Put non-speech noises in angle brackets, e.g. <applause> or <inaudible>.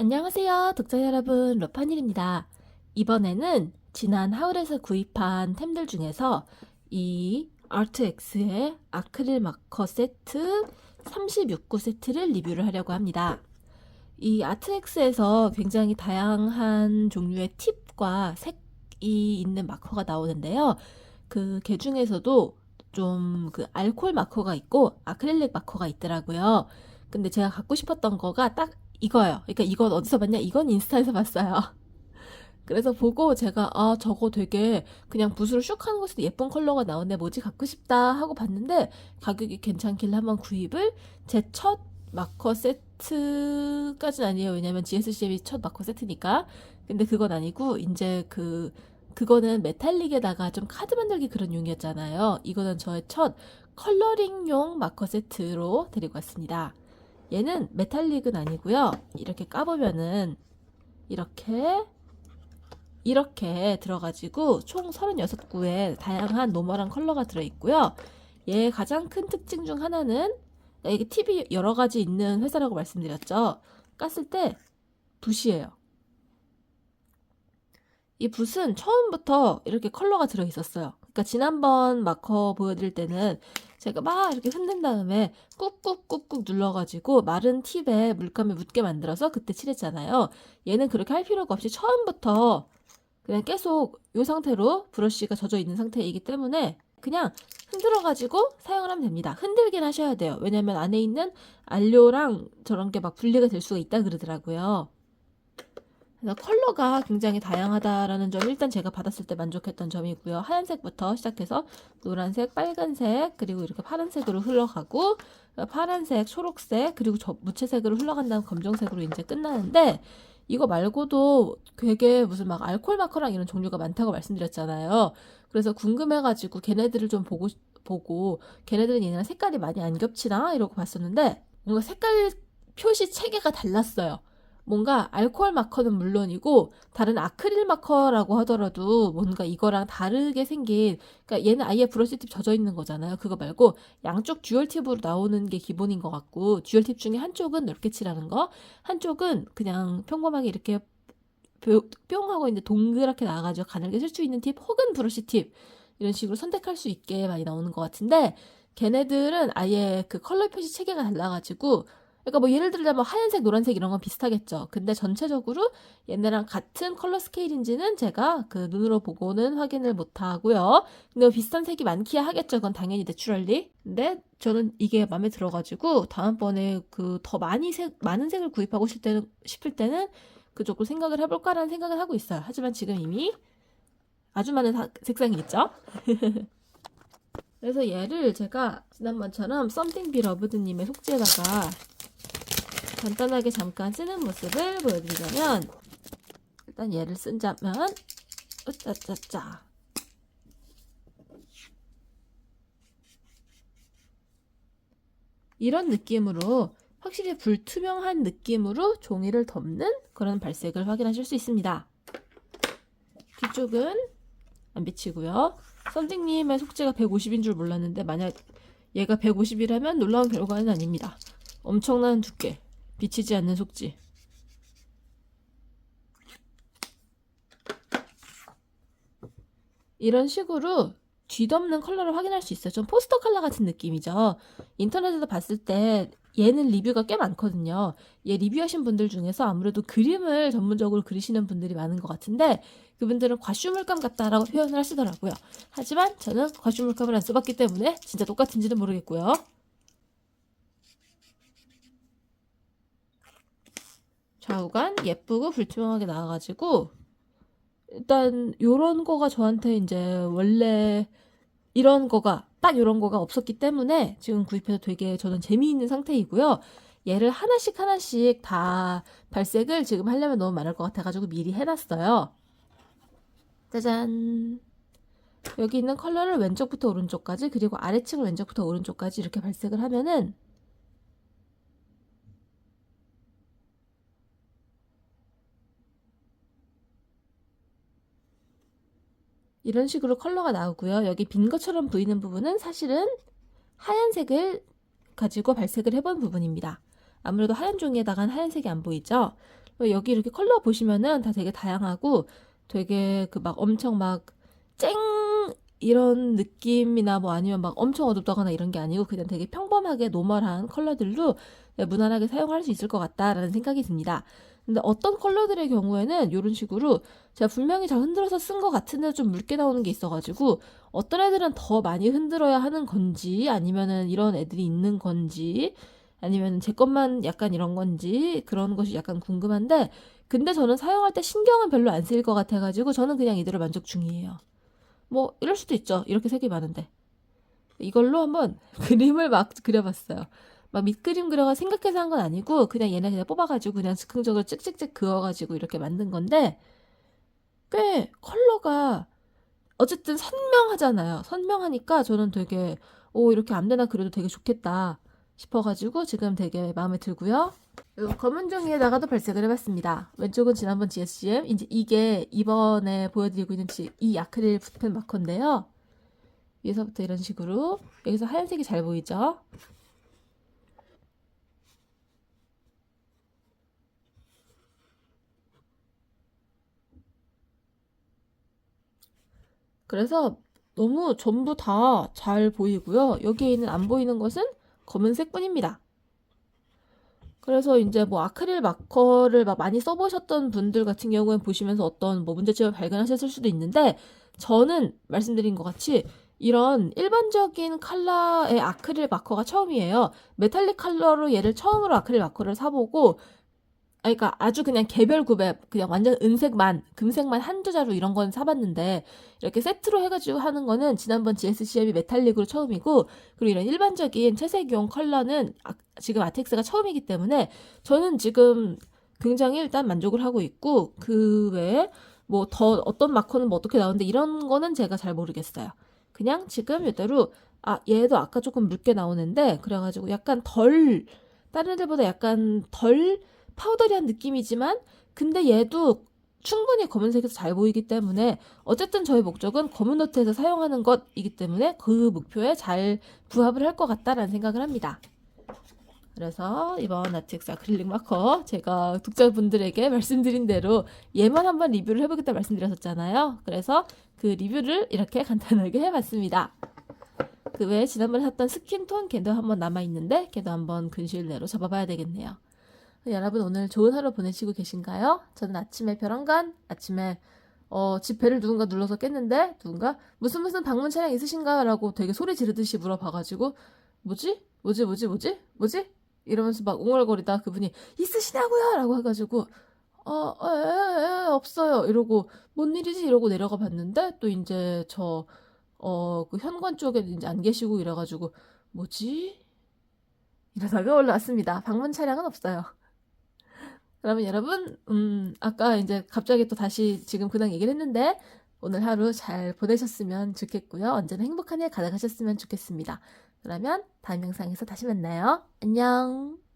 안녕하세요, 독자 여러분. 로파닐입니다. 이번에는 지난 하울에서 구입한 템들 중에서 이 아트엑스의 아크릴 마커 세트 36구 세트를 리뷰를 하려고 합니다. 이 아트엑스에서 굉장히 다양한 종류의 팁과 색이 있는 마커가 나오는데요. 그 개 중에서도 좀 그 알콜 마커가 있고 아크릴릭 마커가 있더라고요. 근데 제가 갖고 싶었던 거가 딱 이거예요. 그러니까 이건 어디서 봤냐? 이건 인스타에서 봤어요. <laughs> 그래서 보고 제가 아 저거 되게 그냥 붓으로 슉 하는 것에도 예쁜 컬러가 나오네 뭐지 갖고 싶다 하고 봤는데 가격이 괜찮길래 한번 구입을 제 첫 마커 세트까지는 아니에요 왜냐면 GSCM이 첫 마커 세트니까 근데 그건 아니고 이제 그 그거는 메탈릭에다가 좀 카드 만들기 그런 용이었잖아요 이거는 저의 첫 컬러링용 마커 세트로 데리고 왔습니다 얘는 메탈릭은 아니고요 이렇게 까보면은 이렇게 이렇게 들어가지고 총 36구의 다양한 노멀한 컬러가 들어있고요. 얘 가장 큰 특징 중 하나는 이게 팁이 여러 가지 있는 회사라고 말씀드렸죠. 깠을 때 붓이에요. 이 붓은 처음부터 이렇게 컬러가 들어있었어요. 그러니까 지난번 마커 보여드릴 때는 제가 막 이렇게 흔든 다음에 꾹꾹꾹꾹 눌러가지고 마른 팁에 물감을 묻게 만들어서 그때 칠했잖아요. 얘는 그렇게 할 필요가 없이 처음부터 그냥 계속 이 상태로 브러쉬가 젖어 있는 상태이기 때문에 그냥 흔들어가지고 사용을 하면 됩니다. 흔들긴 하셔야 돼요. 왜냐면 안에 있는 안료랑 저런 게 막 분리가 될 수가 있다 그러더라고요. 컬러가 굉장히 다양하다라는 점 일단 제가 받았을 때 만족했던 점이고요. 하얀색부터 시작해서 노란색, 빨간색, 그리고 이렇게 파란색으로 흘러가고 파란색, 초록색, 그리고 저 무채색으로 흘러간 다음 검정색으로 이제 끝나는데 이거 말고도 되게 무슨 막 알콜 마커랑 이런 종류가 많다고 말씀드렸잖아요. 그래서 궁금해가지고 걔네들을 좀 보고 보고 걔네들은 얘네랑 색깔이 많이 안 겹치나 이러고 봤었는데 뭔가 색깔 표시 체계가 달랐어요. 뭔가 알코올 마커는 물론이고 다른 아크릴 마커라고 하더라도 뭔가 이거랑 다르게 생긴 그러니까 얘는 아예 브러쉬 팁 젖어 있는 거잖아요. 그거 말고 양쪽 듀얼 팁으로 나오는 게 기본인 것 같고 듀얼 팁 중에 한쪽은 넓게 칠하는 거, 한쪽은 그냥 평범하게 이렇게 뿅 하고 있는데 동그랗게 나와가지고 가늘게 쓸 수 있는 팁 혹은 브러쉬 팁 이런 식으로 선택할 수 있게 많이 나오는 것 같은데 걔네들은 아예 그 컬러 표시 체계가 달라가지고 그러니까 뭐 예를 들자면 하얀색, 노란색 이런 건 비슷하겠죠. 근데 전체적으로 얘네랑 같은 컬러 스케일인지는 제가 그 눈으로 보고는 확인을 못 하고요. 근데 뭐 비슷한 색이 많기야 하겠죠. 그건 당연히 내추럴리. 근데 저는 이게 마음에 들어가지고 다음번에 그 더 많이 색, 많은 색을 구입하고 싶을 때는, 싶을 때는 그쪽으로 생각을 해볼까라는 생각을 하고 있어요. 하지만 지금 이미 아주 많은 사- 색상이 있죠. <laughs> 그래서 얘를 제가 지난번처럼 썸띵 비 러브드님의 속지에다가 간단하게 잠깐 쓰는 모습을 보여드리자면 일단 얘를 쓴자면 으짜짜짜 이런 느낌으로 확실히 불투명한 느낌으로 종이를 덮는 그런 발색을 확인하실 수 있습니다. 뒤쪽은 안 비치고요. 썸띵님의 속지가 150인 줄 몰랐는데 만약 얘가 150이라면 놀라운 결과는 아닙니다. 엄청난 두께, 비치지 않는 속지. 이런 식으로 뒤덮는 컬러를 확인할 수 있어요. 좀 포스터 컬러 같은 느낌이죠. 인터넷에서 봤을 때 얘는 리뷰가 꽤 많거든요. 얘 리뷰하신 분들 중에서 아무래도 그림을 전문적으로 그리시는 분들이 많은 것 같은데 그분들은 과슈물감 같다라고 표현을 하시더라고요. 하지만 저는 과슈물감을 안 써봤기 때문에 진짜 똑같은지는 모르겠고요. 좌우간 예쁘고 불투명하게 나와가지고 일단 요런 거가 저한테 이제 원래 이런 거가 딱 이런 거가 없었기 때문에 지금 구입해서 되게 저는 재미있는 상태이고요. 얘를 하나씩 하나씩 다 발색을 지금 하려면 너무 많을 것 같아가지고 미리 해놨어요. 짜잔. 여기 있는 컬러를 왼쪽부터 오른쪽까지 그리고 아래층을 왼쪽부터 오른쪽까지 이렇게 발색을 하면은 이런 식으로 컬러가 나오고요. 여기 빈 것처럼 보이는 부분은 사실은 하얀색을 가지고 발색을 해본 부분입니다. 아무래도 하얀 종이에다가는 하얀색이 안 보이죠? 여기 이렇게 컬러 보시면은 다 되게 다양하고 되게 그 막 엄청 막 쨍 이런 느낌이나 뭐 아니면 막 엄청 어둡다거나 이런 게 아니고 그냥 되게 평범하게 노멀한 컬러들로 네, 무난하게 사용할 수 있을 것 같다라는 생각이 듭니다. 근데 어떤 컬러들의 경우에는 이런 식으로 제가 분명히 잘 흔들어서 쓴 것 같은데 좀 묽게 나오는 게 있어가지고 어떤 애들은 더 많이 흔들어야 하는 건지 아니면은 이런 애들이 있는 건지 아니면 제 것만 약간 이런 건지 그런 것이 약간 궁금한데 근데 저는 사용할 때 신경은 별로 안 쓰일 것 같아가지고 저는 그냥 이대로 만족 중이에요. 뭐 이럴 수도 있죠. 이렇게 색이 많은데 이걸로 한번 <laughs> 그림을 막 그려봤어요. 막 밑그림 그려가 생각해서 한 건 아니고 그냥 얘네 그냥 뽑아가지고 그냥 즉흥적으로 찍찍찍 그어가지고 이렇게 만든 건데 꽤 컬러가 어쨌든 선명하잖아요. 선명하니까 저는 되게 오 이렇게 아무데나 그려도 되게 좋겠다 싶어가지고 지금 되게 마음에 들고요. 그리고 검은 종이에다가도 발색을 해봤습니다. 왼쪽은 지난번 GSCM, 이제 이게 이번에 보여드리고 있는 지- 이 아크릴 붓펜 마커인데요. 위에서부터 이런 식으로 여기서 하얀색이 잘 보이죠? 그래서 너무 전부 다 잘 보이고요. 여기에 있는 안 보이는 것은 검은색 뿐입니다. 그래서 이제 뭐 아크릴 마커를 막 많이 써보셨던 분들 같은 경우엔 보시면서 어떤 뭐 문제점을 발견하셨을 수도 있는데 저는 말씀드린 것 같이 이런 일반적인 컬러의 아크릴 마커가 처음이에요. 메탈릭 컬러로 얘를 처음으로 아크릴 마커를 사보고 그러니까 아주 그냥 개별 구별, 그냥 완전 은색만, 금색만 한두 자루 이런 건 사봤는데, 이렇게 세트로 해가지고 하는 거는 지난번 GSCM이 메탈릭으로 처음이고, 그리고 이런 일반적인 채색용 컬러는 아- 지금 아텍스가 처음이기 때문에, 저는 지금 굉장히 일단 만족을 하고 있고, 그 외에 뭐 더 어떤 마커는 뭐 어떻게 나오는데, 이런 거는 제가 잘 모르겠어요. 그냥 지금 이대로, 아, 얘도 아까 조금 묽게 나오는데, 그래가지고 약간 덜, 다른 애들보다 약간 덜 파우더리한 느낌이지만 근데 얘도 충분히 검은색에서 잘 보이기 때문에 어쨌든 저의 목적은 검은 노트에서 사용하는 것이기 때문에 그 목표에 잘 부합을 할 것 같다라는 생각을 합니다. 그래서 이번 아텍스 아크릴릭 마커 제가 독자분들에게 <laughs> 말씀드린 대로 얘만 한번 리뷰를 해보겠다 말씀드렸었잖아요. 그래서 그 리뷰를 이렇게 간단하게 해봤습니다. 그 외에 지난번에 샀던 스킨톤 걔도 한번 남아있는데 걔도 한번 근시일 내로 잡아봐야 되겠네요. 여러분 오늘 좋은 하루 보내시고 계신가요? 저는 아침에 벼랑간 아침에 어, 집 배를 누군가 눌러서 깼는데 누군가 무슨 무슨 방문 차량 있으신가요? 라고 되게 소리 지르듯이 물어봐가지고 뭐지? 뭐지 뭐지 뭐지? 뭐지? 이러면서 막 웅얼거리다 그분이 있으시냐고요? 라고 해가지고 어, 에, 에, 에, 없어요. 이러고 뭔 일이지? 이러고 내려가 봤는데 또 이제 저 어, 그 현관 쪽에 이제 안 계시고 이래가지고 뭐지? 이러다가 올라왔습니다. 방문 차량은 없어요. 그러면 여러분, 음, 아까 이제 갑자기 또 다시 지금 근황 얘기를 했는데, 오늘 하루 잘 보내셨으면 좋겠고요. 언제나 행복한 일 가득하셨으면 좋겠습니다. 그러면 다음 영상에서 다시 만나요. 안녕!